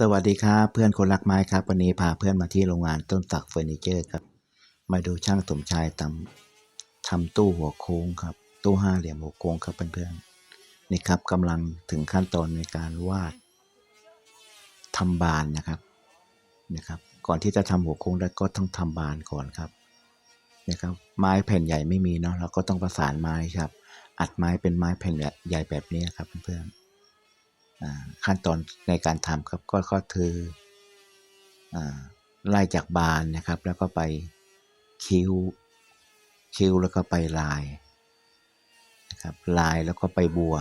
สวัสดีครับเพื่อนคนรักไม้ครับวันนี้พาเพื่อนมาที่โรงงานต้นสักเฟอร์นิเจอร์ครับ มาดูช่างสมชายทำทำตู้หัวโค้งครับ ตู้ห้าเหลี่ยมหัวโค้งครับเพื่อนๆนี่ครับกำลังถึงขั้นตอนในการวาดทำบานนะครับนะครับ ก่อนที่จะทำหัวโค้งได้ก็ต้องทำบานก่อนครับนะครับไม้แผ่นใหญ่ไม่มีเนาะเราก็ต้องประสานไม้ครับ อัดไม้เป็นไม้แผ่นใหญ่แบบนี้ครับเพื่อนๆ ขั้นตอนในการทำครับก็ก็คือไล่จากบานนะครับ แล้วก็ไปคิ้วคิ้วแล้วก็ไปลายนะครับลายแล้วก็ไปบัว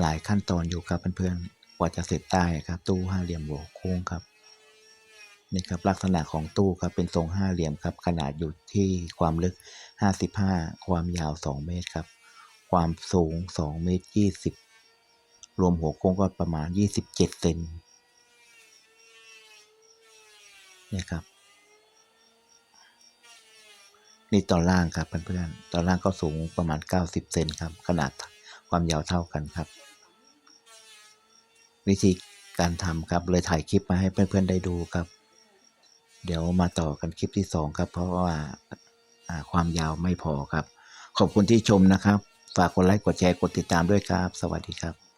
หลายขั้นตอนอยู่ครับเพื่อนๆกว่าจะเสร็จได้ครับ ตู้ห้าเหลี่ยมหัวโค้งครับนี่ครับลักษณะของตู้ครับเป็นทรงห้าเหลี่ยมครับ ขนาดอยู่ที่ความลึก 55 ความยาว 2 เมตรครับ ความสูง 2 เมตร 20 รวมหัวโค้งก็ประมาณ 27 เซนเนี่ยครับ นี่ตอนล่างครับเพื่อนๆตอนล่างก็สูงประมาณ 90 เซนครับ ขนาดความยาวเท่ากันครับ วิธีการทำครับเลยถ่ายคลิปมาให้เพื่อนๆได้ดูครับ เดี๋ยวมาต่อกันคลิปที่ 2 ครับ เพราะว่าความยาวไม่พอครับ ขอบคุณที่ชมนะครับ ฝากกดไลค์กดแชร์กดติดตามด้วยครับ สวัสดีครับ